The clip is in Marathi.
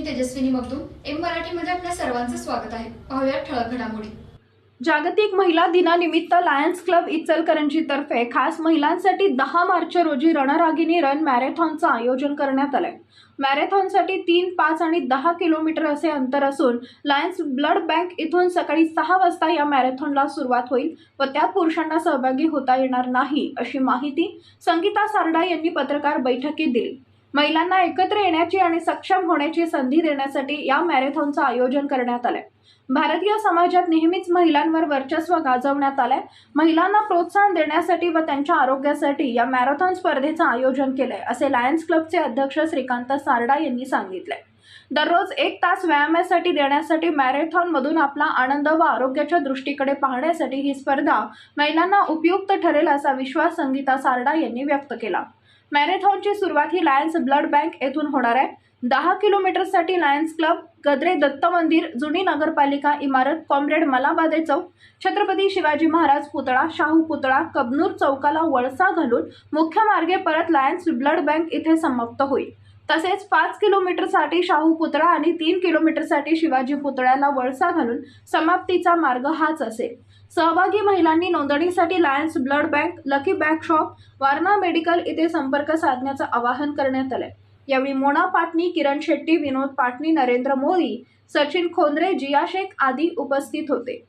मी तेजस्विनी मगदूम एम मराठीमध्ये आपल्या सर्वांचं स्वागत आहे. पाहूया ठळक घडामोडी. जागतिक महिला दिनानिमित्त लायन्स क्लब इचलकरंजीतर्फे खास महिलांसाठी दहा मार्च रोजी रणरागिनी रन मॅरेथॉनचं आयोजन करण्यात आलंय. मॅरेथॉनसाठी तीन पाच आणि दहा किलोमीटर असे अंतर असून लायन्स ब्लड बँक इथून सकाळी सहा वाजता या मॅरेथॉनला सुरुवात होईल व त्यात पुरुषांना सहभागी होता येणार नाही अशी माहिती संगीता सारडा यांनी पत्रकार बैठकीत दिली. महिलांना एकत्र येण्याची आणि सक्षम होण्याची संधी देण्यासाठी या मॅरेथॉनचं आयोजन करण्यात आलंय. भारतीय समाजात नेहमीच महिलांवर वर्चस्व गाजवण्यात आलंय. महिलांना प्रोत्साहन देण्यासाठी व त्यांच्या आरोग्यासाठी या मॅरेथॉन स्पर्धेचं आयोजन केलंय असे लायन्स क्लबचे अध्यक्ष श्रीकांत सारडा यांनी सांगितलंय. दररोज एक तास व्यायामासाठी देण्यासाठी मॅरेथॉनमधून आपला आनंद व आरोग्याच्या दृष्टीकडे पाहण्यासाठी ही स्पर्धा महिलांना उपयुक्त ठरेल असा विश्वास संगीता सारडा यांनी व्यक्त केला. मॅरेथॉनची सुरुवात ही लायन्स ब्लड बँक येथून होणार आहे. दहा किलोमीटरसाठी लायन्स क्लब गद्रे दत्त मंदिर जुनी नगरपालिका इमारत कॉम्रेड मलाबादे चौक छत्रपती शिवाजी महाराज पुतळा शाहू पुतळा कबनूर चौकाला वळसा घालून मुख्य मार्गे परत लायन्स ब्लड बँक इथे समाप्त होईल. तसेच पाच किलोमीटरसाठी शाहू पुतळा आणि तीन किलोमीटरसाठी शिवाजी पुतळ्याला वळसा घालून समाप्तीचा मार्ग हाच असेल. सहभागी महिलांनी नोंदणीसाठी lions blood bank lucky back shop Warana medical इथे संपर्क साधण्याचं आवाहन करण्यात आलंय. यावेळी मोना पाटणी किरण शेट्टी विनोद पाटणी नरेंद्र मोदी सचिन खोंद्रे जिया शेख आदी उपस्थित होते.